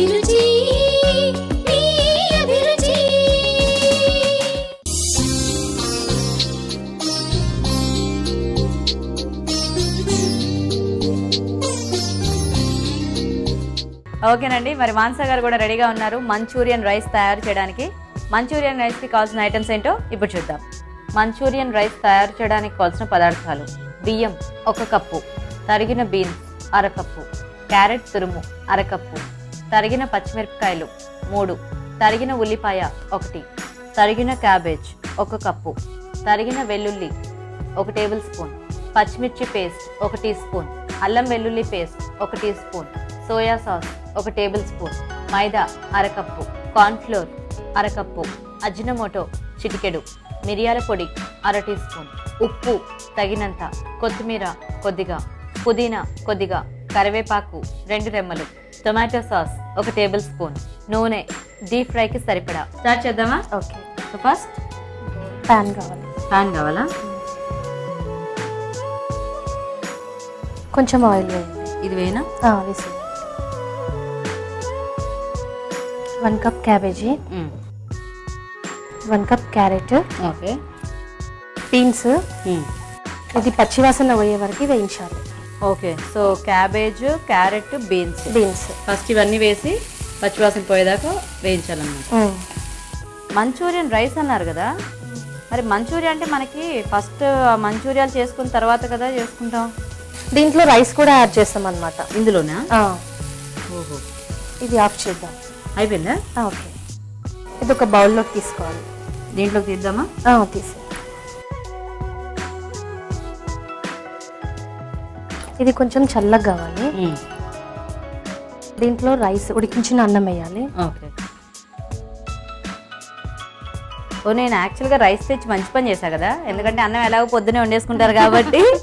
అభిరుచి మీ అభిరుచి. ఓకేనండి మరి మాన్సా గారు కూడా రెడీగా ఉన్నారు మంచూరియన్ రైస్ తయారు చేయడానికి. మంచూరియన్ రైస్కి కావాల్సిన ఐటమ్స్ ఏంటో ఇప్పుడు చూద్దాం. మంచూరియన్ రైస్ తయారు చేయడానికి కావాల్సిన పదార్థాలు. బియ్యం ఒక కప్పు. తరిగిన బీన్స్ అరకప్పు. క్యారెట్ తురుము అరకప్పు. తరిగిన పచ్చిమిరపకాయలు మూడు. తరిగిన ఉల్లిపాయ ఒకటి. తరిగిన క్యాబేజ్ ఒక కప్పు. తరిగిన వెల్లుల్లి ఒక టేబుల్ స్పూన్. పచ్చిమిర్చి పేస్ట్ ఒక టీ స్పూన్. అల్లం వెల్లుల్లి పేస్ట్ ఒక టీ స్పూన్. సోయా సాస్ ఒక టేబుల్ స్పూన్. మైదా అరకప్పు. కార్న్ఫ్లోర్ అరకప్పు. అజినమోటో చిటికెడు. మిరియాల పొడి అర టీ స్పూన్. ఉప్పు తగినంత కొత్తిమీర కొద్దిగా. పుదీనా కొద్దిగా. కరివేపాకు రెండు రెమ్మలు టొమాటో సాస్ ఒక టేబుల్ స్పూన్ నూనె డీప్ ఫ్రైకి సరిపడా. స్టార్ట్ చేద్దామా? ఓకే. సో ఫస్ట్ ప్యాన్ కావాలి. ప్యాన్ కావాలా? కొంచెం ఆయిల్ వేయండి. ఇది వేసేయండి. One cup cabbage. One cup carrot. Okay. Beans. ఇది పచ్చివాసన పోయే వరకు వేయించాలి. Okay so cabbage carrot beans. Beans. First ఇవన్నీ వేసి పచ్చివాసన పోయేదాకా వేయించాలన్నమాట. మంచూరియన్ రైస్ అన్నారు కదా? మరి మంచూరియా అంటే మనకి ఫస్ట్ మంచూరియాలు చేసుకున్న తర్వాత కదా చేసుకుంటాం? దీంట్లో రైస్ కూడా యాడ్ చేస్తాం అనమాట ఇందులోనా ఓహో. ఇది ఆఫ్ చేద్దాం. అయిపోయిందా? ఓకే. ఇది ఒక బౌల్లోకి తీసుకోవాలి. దీంట్లోకి తీద్దామా? తీసే ఇది కొంచెం చల్లగా కావాలి. దీంట్లో రైస్ ఉడికించిన అన్నం వేయాలి. ఓకే. ఓ నేను యాక్చువల్గా రైస్ తెచ్చి మంచి పని చేశా కదా. ఎందుకంటే అన్నం ఎలాగో పొద్దునే వండేసుకుంటారు కాబట్టి.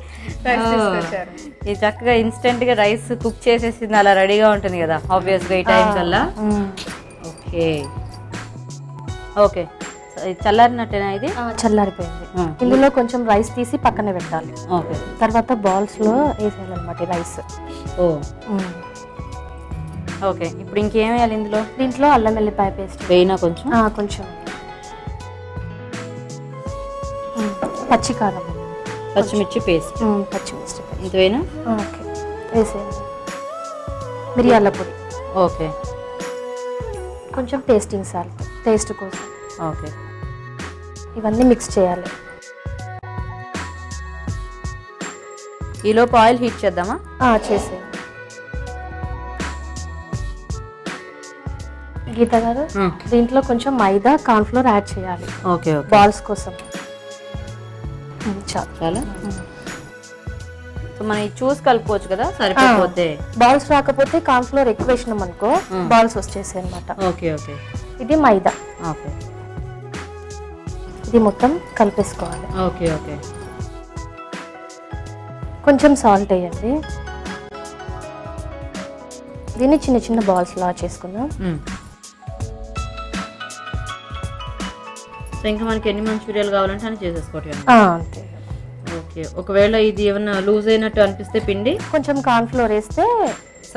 ఇది చక్కగా ఇన్స్టెంట్గా రైస్ కుక్ చేసేసింది అలా రెడీగా ఉంటుంది కదా ఆబ్వియస్గా ఈ టైం కల్లా మ్మ్. ఓకే. ఓకే. చల్లారినట్టేనా ఇది? చల్లారిపోయింది. ఇందులో కొంచెం రైస్ తీసి పక్కన పెట్టాలి. ఓకే. తర్వాత బాల్స్లో వేసేయాలన్నమాట రైస్. ఓ. ఓకే. ఇప్పుడు ఇంకేం వేయాలి ఇందులో? దీంట్లో అల్లం వెల్లిపాయ పేస్ట్. వేయినా కొంచెం? కొంచెం. మ్మ్. పచ్చి కారం. పచ్చిమిర్చి పేస్ట్. పచ్చిమిర్చి ఇంత వేయినా? ఓకే. వేసేయండి. మిరియాల పొడి. ఓకే. కొంచెం టేస్టింగ్ సాల్ట్. టేస్ట్ కోసం. ఓకే. ఇవన్నీ మిక్స్ చేయాలి. ఈలోపు ఆయిల్ హీట్ చేద్దామా? చేసేయండి గీత గారు దీంట్లో కొంచెం మైదా కార్న్ఫ్లోర్ యాడ్ చేయాలి. ఓకే బాల్స్ కోసం. చాలు. మనం చూసి కలుపుకోవచ్చు కదా సరిపోతే. బాల్స్ రాకపోతే కార్న్ఫ్లోర్ ఎక్కువ వేసినాం అనుకో బాల్స్ వచ్చేసాయి అనమాట ఓకే ఓకే. ఇది మైదా. ఓకే. ఇది మొత్తం కలిపేసుకోవాలి. Okay okay. కొంచెం సాల్ట్ వేయండి. దీన్ని చిన్న చిన్న బాల్స్ లా చేసుకుందాం. సో ఇంకా మనకి ఎన్ని మంచూరియాలు కావాలంటే అని చేసేసుకోవటం అంతే. ఓకే. ఒకవేళ ఇది ఏమన్నా లూజ్ అయినట్టు అనిపిస్తే పిండి? కొంచెం కార్న్ఫ్లోర్ వేస్తే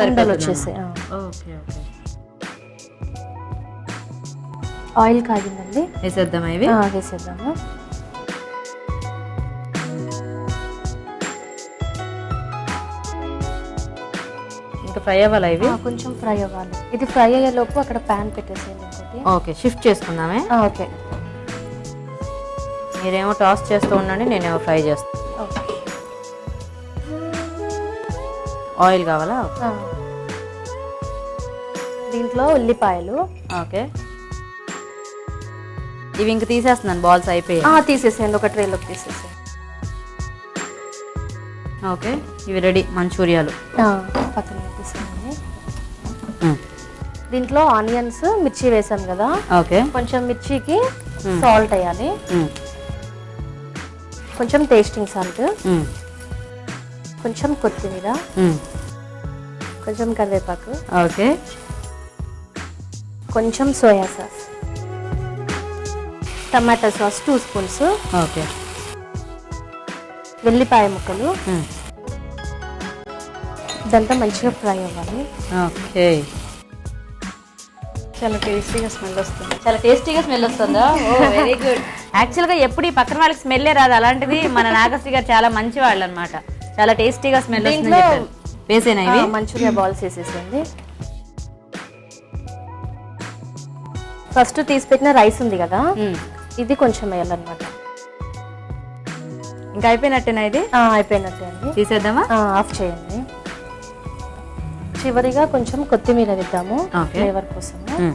ఉండలు వచ్చేసాయి ఆ. Okay okay. ఆయిల్ కాగిందండి. వేసేద్దామా ఇవి? వేసేద్దాము. ఇంకా ఫ్రై అవ్వాలా ఇవి? కొంచెం ఫ్రై అవ్వాలి. ఇది ఫ్రై అయ్యేలోపు అక్కడ ప్యాన్ పెట్టేసేయండి ఇంకోటి. ఓకే షిఫ్ట్ చేసుకుందామే. ఓకే. మీరేమో టాస్ చేస్తూ ఉండండి నేనేమో ఫ్రై చేస్తాను ఆయిల్ కావాలా. దీంట్లో ఉల్లిపాయలు. ఓకే. ఇవి ఇంక తీసేస్తున్నాను బాల్స్ అయిపోయాయి. తీసేసేయండి ఒక ట్రేలోకి తీసేసేయండి ఓకే ఇవి రెడీ మంచూరియాలు. పక్కన దీంట్లో ఆనియన్స్ మిర్చి వేసాం కదా. ఓకే. కొంచెం మిర్చికి సాల్ట్ వేయాలి. కొంచెం టేస్టింగ్ సాల్ట్ కొంచెం కొత్తిమీర. కొంచెం కరివేపాకు. ఓకే. కొంచెం soya sauce. Tomato sauce two spoons. Okay. వెల్లిపాయ ముక్కలు. ఇదంతా మంచిగా ఫ్రై అవ్వాలి. ఓకే. చాలా టేస్టీగా స్మెల్ వస్తుంది. చాలా టేస్టీగా స్మెల్ వస్తుందా? Oh very good. యాక్చువల్గా ఎప్పుడు ఈ పక్కన వాళ్ళకి స్మెల్లే రాదు. అలాంటిది మన నాగశ్రీ గారు చాలా మంచి వాళ్ళు అనమాట చాలా టేస్టీగా స్మెల్ వస్తుంది వేసేనా ఇవి? మంచూరియా బాల్స్ వేసేసేయండి. ఫస్ట్ తీసి పెట్టిన రైస్ ఉంది కదా. ఇది కొంచెం వేయాలన్నమాట ఇంకా అయిపోయినట్టేనా ఇది? అయిపోయినట్టే అండి. తీసేద్దామా? ఆఫ్ చేయండి. చివరిగా కొంచెం కొత్తిమీర వేద్దాము. ఫ్లేవర్ మ్మ్.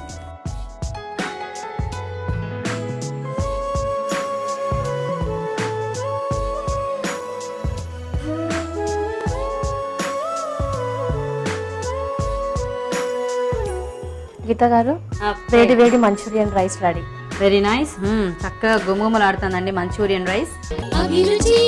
గీత గారు వేడి వేడి Manchurian rice ready. Very nice hmm, చక్కగా గుమగుమలాడుతుందండి మంచూరియన్ రైస్. అభిరుచి